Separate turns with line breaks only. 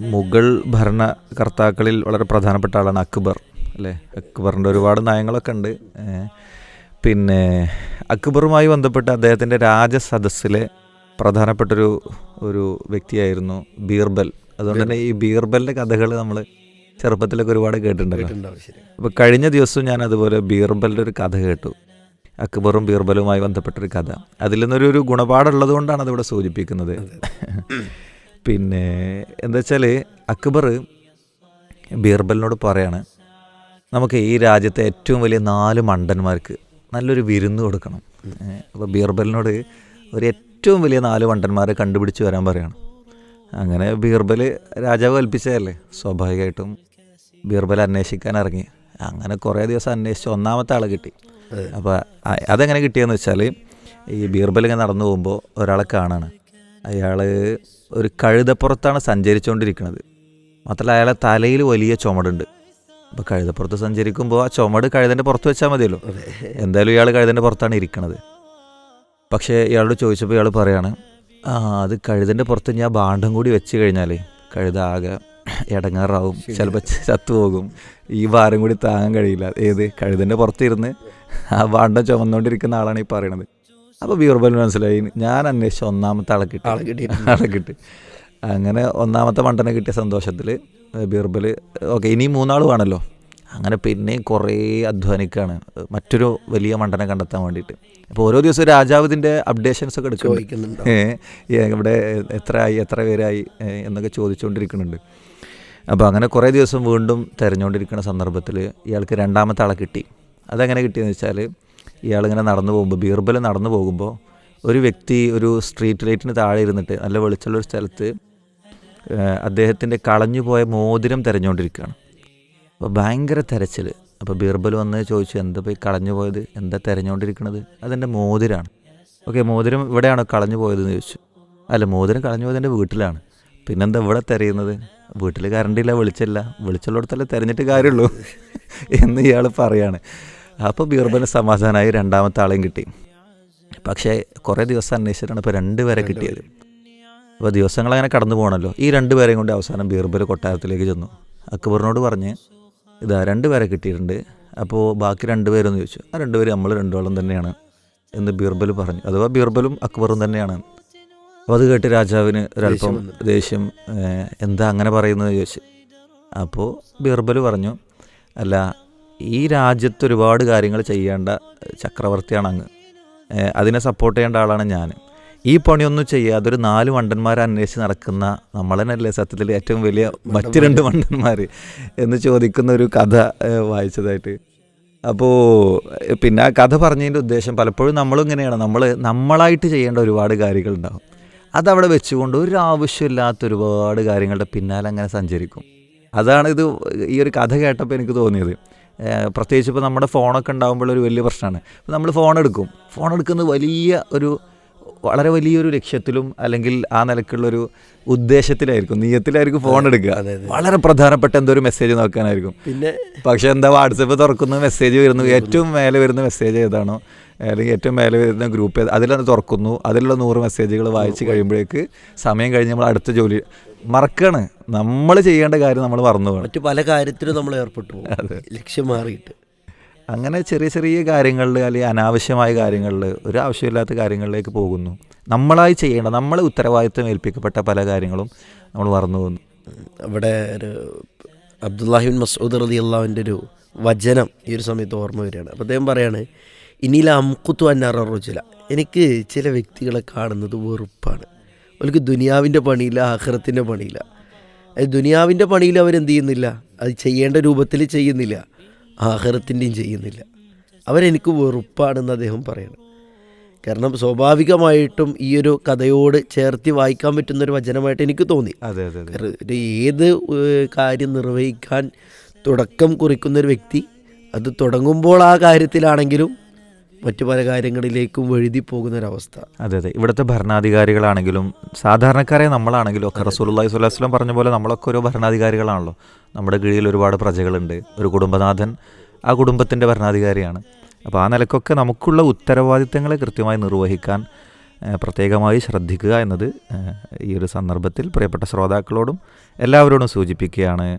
മുഗൾ ഭരണകർത്താക്കളിൽ വളരെ പ്രധാനപ്പെട്ട ആളാണ് അക്ബർ അല്ലേ? അക്ബറിന്റെ ഒരുപാട് നയങ്ങളൊക്കെ ഉണ്ട്. പിന്നെ അക്ബറുമായി ബന്ധപ്പെട്ട് അദ്ദേഹത്തിന്റെ രാജസദസ്സിലെ പ്രധാനപ്പെട്ടൊരു ഒരു വ്യക്തിയായിരുന്നു ബീർബൽ. അതുകൊണ്ട് തന്നെ ഈ ബീർബലിന്റെ കഥകൾ നമ്മൾ ചെറുപ്പത്തിലൊക്കെ ഒരുപാട് കേട്ടിട്ടുണ്ടല്ലോ. അപ്പോൾ കഴിഞ്ഞ ദിവസം ഞാൻ അതുപോലെ ബീർബലിന്റെ ഒരു കഥ കേട്ടു. അക്ബറും ബീർബലുമായി ബന്ധപ്പെട്ടൊരു കഥ. അതിൽ നിന്നൊരു ഒരു ഗുണപാടുള്ളത് കൊണ്ടാണ് അതിവിടെ സൂചിപ്പിക്കുന്നത്. പിന്നെ എന്താ വെച്ചാൽ അക്ബർ ബീർബലിനോട് പറയാണ് നമുക്ക് ഈ രാജ്യത്തെ ഏറ്റവും വലിയ നാല് മണ്ടന്മാർക്ക് നല്ലൊരു വിരുന്ന് കൊടുക്കണം. അപ്പോൾ ബീർബലിനോട് ഒരു ഏറ്റവും വലിയ നാല് മണ്ടന്മാരെ കണ്ടുപിടിച്ച് വരാൻ പറയാണ്. അങ്ങനെ ബീർബൽ രാജാവ് കൽപ്പിച്ചതല്ലേ സ്വാഭാവികമായിട്ടും ബീർബൽ അന്വേഷിക്കാൻ ഇറങ്ങി. അങ്ങനെ കുറേ ദിവസം അന്വേഷിച്ച് ഒന്നാമത്തെ ആൾ കിട്ടി. അപ്പോൾ അതെങ്ങനെ കിട്ടിയെന്ന് വെച്ചാൽ ഈ ബീർബൽ ഇങ്ങനെ നടന്നു പോകുമ്പോൾ ഒരാളെ കാണാണ്. അയാൾ ഒരു കഴുതപ്പുറത്താണ് സഞ്ചരിച്ചുകൊണ്ടിരിക്കുന്നത് മാത്രമല്ല അയാളെ തലയിൽ വലിയ ചുമടുണ്ട്. അപ്പോൾ കഴുതപ്പുറത്ത് സഞ്ചരിക്കുമ്പോൾ ആ ചുമട് കഴുതന്റെ പുറത്ത് വെച്ചാൽ മതിയല്ലോ. എന്തായാലും ഇയാൾ കഴുതന്റെ പുറത്താണ് ഇരിക്കുന്നത് പക്ഷേ ഇയാളോട് ചോദിച്ചപ്പോൾ ഇയാൾ പറയാണ് ആ അത് കഴുതന്റെ പുറത്ത് ഞാൻ ബാണ്ടം കൂടി വെച്ച് കഴിഞ്ഞാൽ കഴുത ആകെ ഇടങ്ങാറാവും ചിലപ്പോൾ ചത്തുപോകും ഈ ഭാരം കൂടി താങ്ങാൻ കഴിയില്ല. ഏത്? കഴുതന്റെ പുറത്തിരുന്ന് ആ ബാണ്ടം ചുമന്നുകൊണ്ടിരിക്കുന്ന ആളാണ് ഈ പറയണത്. അപ്പോൾ ബീർബൽ മനസ്സിലായി. ഞാൻ അന്വേഷിച്ച ഒന്നാമത്തെ ആളെ കിട്ടി.
ആളെ കിട്ടി
ആളെ കിട്ടി. അങ്ങനെ ഒന്നാമത്തെ മണ്ടനെ കിട്ടിയ സന്തോഷത്തിൽ ബീർബൽ ഓക്കെ ഇനി മൂന്നാൾ വേണമല്ലോ അങ്ങനെ പിന്നെയും കുറേ അധ്വാനിക്കുകയാണ് മറ്റൊരു വലിയ മണ്ടനെ കണ്ടെത്താൻ വേണ്ടിയിട്ട്. അപ്പോൾ ഓരോ ദിവസവും രാജാവ് ഇതിന്റെ അപ്ഡേഷൻസ് ഒക്കെ
എടുക്കുന്നുണ്ട്.
ഇവിടെ എത്ര ആയി എത്ര പേരായി എന്നൊക്കെ ചോദിച്ചുകൊണ്ടിരിക്കുന്നുണ്ട് അപ്പോൾ അങ്ങനെ കുറേ ദിവസം വീണ്ടും തിരഞ്ഞുകൊണ്ടിരിക്കുന്ന സന്ദർഭത്തിൽ ഇയാൾക്ക് രണ്ടാമത്തെ ആളെ കിട്ടി. അതെങ്ങനെ കിട്ടിയെന്ന് വെച്ചാൽ ഇയാളിങ്ങനെ നടന്നു പോകുമ്പോൾ ബീർബൽ നടന്നു പോകുമ്പോൾ ഒരു വ്യക്തി ഒരു സ്ട്രീറ്റ് ലൈറ്റിന് താഴെ ഇരുന്നിട്ട് നല്ല വെളിച്ചുള്ള ഒരു സ്ഥലത്ത് അദ്ദേഹത്തിന്റെ കളഞ്ഞുപോയ മോതിരം തിരഞ്ഞുകൊണ്ടിരിക്കുകയാണ് അപ്പോൾ ഭയങ്കര തിരച്ചിൽ അപ്പോൾ ബീർബൽ വന്ന് ചോദിച്ചു എന്താ പോയി കളഞ്ഞു പോയത് എന്താ തിരഞ്ഞുകൊണ്ടിരിക്കുന്നത് അതെന്റെ മോതിരാണ്. ഓക്കെ മോതിരം ഇവിടെയാണോ കളഞ്ഞു പോയതെന്ന് ചോദിച്ചു. അല്ല മോതിരം കളഞ്ഞു പോയത് എന്റെ വീട്ടിലാണ്. പിന്നെന്താ ഇവിടെ തിരയുന്നത്? വീട്ടിൽ കറണ്ടില്ല വിളിച്ചില്ല വിളിച്ചുള്ളിടത്തല്ലേ തിരഞ്ഞിട്ട് കാര്യമുള്ളൂ എന്ന് ഇയാൾ പറയാണ്. അപ്പോൾ ബീർബന് സമാധാനമായി രണ്ടാമത്തെ ആളെയും കിട്ടി. പക്ഷേ കുറേ ദിവസം അന്വേഷിച്ചിട്ടാണ് ഇപ്പോൾ രണ്ട് പേരെ കിട്ടിയത്. അപ്പോൾ ദിവസങ്ങൾ അങ്ങനെ കടന്നു പോകണമല്ലോ ഈ രണ്ടുപേരെയും കൊണ്ട് അവസാനം ബീർബൽ കൊട്ടാരത്തിലേക്ക് ചെന്നു. അക്ബറിനോട് പറഞ്ഞ് ഇതാ രണ്ടുപേരെ കിട്ടിയിട്ടുണ്ട്. അപ്പോൾ ബാക്കി രണ്ടുപേരെന്ന് ചോദിച്ചു. ആ രണ്ടുപേരും നമ്മൾ രണ്ടോളം തന്നെയാണ് എന്ന് ബീർബൽ പറഞ്ഞു. അഥവാ ബീർബലും അക്ബറും തന്നെയാണ്. അപ്പോൾ അത് കേട്ട് രാജാവിന് ഒരല്പം ദേഷ്യം എന്താ അങ്ങനെ പറയുന്നത് ചോദിച്ചു. അപ്പോൾ ബീർബൽ പറഞ്ഞു അല്ല ഈ രാജ്യത്ത് ഒരുപാട് കാര്യങ്ങൾ ചെയ്യേണ്ട ചക്രവർത്തിയാണ് അങ്ങ്. അതിനെ സപ്പോർട്ട് ചെയ്യേണ്ട ആളാണ് ഞാൻ. ഈ പണിയൊന്നും ചെയ്യാതെ ഒരു നാല് മണ്ടന്മാരെ അന്വേഷിച്ച് നടക്കുന്ന നമ്മൾ തന്നെയല്ലേ സത്യത്തിൽ ഏറ്റവും വലിയ മറ്റു രണ്ട് വണ്ടന്മാർ എന്ന് ചോദിക്കുന്ന ഒരു കഥ വായിച്ചതായിട്ട്. അപ്പോൾ പിന്നെ ആ കഥ പറഞ്ഞതിന്റെ ഉദ്ദേശം പലപ്പോഴും നമ്മളും ഇങ്ങനെയാണ്. നമ്മൾ നമ്മളായിട്ട് ചെയ്യേണ്ട ഒരുപാട് കാര്യങ്ങളുണ്ടാകും അതവിടെ വെച്ചുകൊണ്ട് ഒരു ആവശ്യമില്ലാത്ത ഒരുപാട് കാര്യങ്ങളുടെ പിന്നാലെ അങ്ങനെ സഞ്ചരിക്കും. അതാണ് ഇത് ഈ ഒരു കഥ കേട്ടപ്പോൾ എനിക്ക് തോന്നിയത്. പ്രത്യേകിച്ച് ഇപ്പോൾ നമ്മുടെ ഫോണൊക്കെ ഉണ്ടാകുമ്പോൾ ഒരു വലിയ പ്രശ്നമാണ്. ഇപ്പോൾ നമ്മൾ ഫോൺ എടുക്കും. ഫോൺ എടുക്കുന്നത് വലിയ ഒരു വളരെ വലിയൊരു ലക്ഷ്യത്തിലും അല്ലെങ്കിൽ ആ നിലക്കുള്ളൊരു ഉദ്ദേശത്തിലായിരിക്കും. നീയത്തിലായിരിക്കും ഫോൺ എടുക്കുക. വളരെ പ്രധാനപ്പെട്ട എന്തോ ഒരു മെസ്സേജ് നോക്കാനായിരിക്കും.
പിന്നെ
പക്ഷേ എന്താ വാട്സപ്പ് തുറക്കുന്ന മെസ്സേജ് വരുന്നു. ഏറ്റവും മേലെ വരുന്ന മെസ്സേജ് ഏതാണോ അല്ലെങ്കിൽ ഏറ്റവും മേലെ വരുന്ന ഗ്രൂപ്പ് ഏത് അതിലത് തുറക്കുന്നു. അതിലുള്ള നൂറ് മെസ്സേജുകൾ വായിച്ച് കഴിയുമ്പോഴേക്ക് സമയം കഴിഞ്ഞ് നമ്മൾ അടുത്ത ജോലി മറക്കാണ്. നമ്മൾ ചെയ്യേണ്ട കാര്യം നമ്മൾ മറന്നു പോകണം
മറ്റു പല കാര്യത്തിലും നമ്മൾ ഏർപ്പെട്ടു ലക്ഷ്യം മാറിയിട്ട്.
അങ്ങനെ ചെറിയ ചെറിയ കാര്യങ്ങളിൽ അല്ലെങ്കിൽ അനാവശ്യമായ കാര്യങ്ങളിൽ ഒരു ആവശ്യമില്ലാത്ത കാര്യങ്ങളിലേക്ക് പോകുന്നു. നമ്മളായി ചെയ്യേണ്ട നമ്മളെ ഉത്തരവാദിത്വം ഏൽപ്പിക്കപ്പെട്ട പല കാര്യങ്ങളും നമ്മൾ മറന്നു പോകുന്നു.
അവിടെ ഒരു അബ്ദുല്ലാഹിബിൻ മസൂദ് റതി അള്ളാഹുവിന്റെ ഒരു വചനം ഈ ഒരു സമയത്ത് ഓർമ്മ വരികയാണ്. അപ്പോൾ അദ്ദേഹം പറയാണ് ഇനിയില അമുക്കുത്തു അന്നാറ റുചില എനിക്ക് ചില വ്യക്തികളെ കാണുന്നത് വെറുപ്പാണ്. അവർക്ക് ദുനിയാവിന്റെ പണിയില്ല ആഹ്റത്തിന്റെ പണിയില്ല. അത് ദുനിയാവിന്റെ പണിയിൽ അവരെന്ത് ചെയ്യുന്നില്ല? അത് ചെയ്യേണ്ട രൂപത്തിൽ ചെയ്യുന്നില്ല. ആഹ്റത്തിന്റെയും ചെയ്യുന്നില്ല. അവരെനിക്ക് വെറുപ്പാണെന്ന് അദ്ദേഹം പറയണം. കാരണം സ്വാഭാവികമായിട്ടും ഈ ഒരു കഥയോട് ചേർത്തി വായിക്കാൻ പറ്റുന്ന ഒരു വചനമായിട്ട് എനിക്ക് തോന്നി. ഏത് കാര്യം നിർവഹിക്കാൻ തുടക്കം കുറിക്കുന്ന ഒരു വ്യക്തി അത് തുടങ്ങുമ്പോൾ ആ കാര്യത്തിലാണെങ്കിലും മറ്റു പല കാര്യങ്ങളിലേക്കും വഴുതി പോകുന്ന ഒരവസ്ഥ
അതെ അതെ. ഇവിടുത്തെ ഭരണാധികാരികളാണെങ്കിലും സാധാരണക്കാരെ നമ്മളാണെങ്കിലും ഒക്കെ റസൂലുള്ളാഹി സ്വലാസ്ലം പറഞ്ഞ പോലെ നമ്മളൊക്കെ ഓരോ ഭരണാധികാരികളാണല്ലോ. നമ്മുടെ കീഴിൽ ഒരുപാട് പ്രജകളുണ്ട്. ഒരു കുടുംബനാഥൻ ആ കുടുംബത്തിന്റെ ഭരണാധികാരിയാണ്. അപ്പോൾ ആ നിലക്കൊക്കെ നമുക്കുള്ള ഉത്തരവാദിത്തങ്ങളെ കൃത്യമായി നിർവഹിക്കാൻ പ്രത്യേകമായി ശ്രദ്ധിക്കുക എന്നത് ഈ ഒരു സന്ദർഭത്തിൽ പ്രിയപ്പെട്ട ശ്രോതാക്കളോടും എല്ലാവരോടും സൂചിപ്പിക്കുകയാണ്.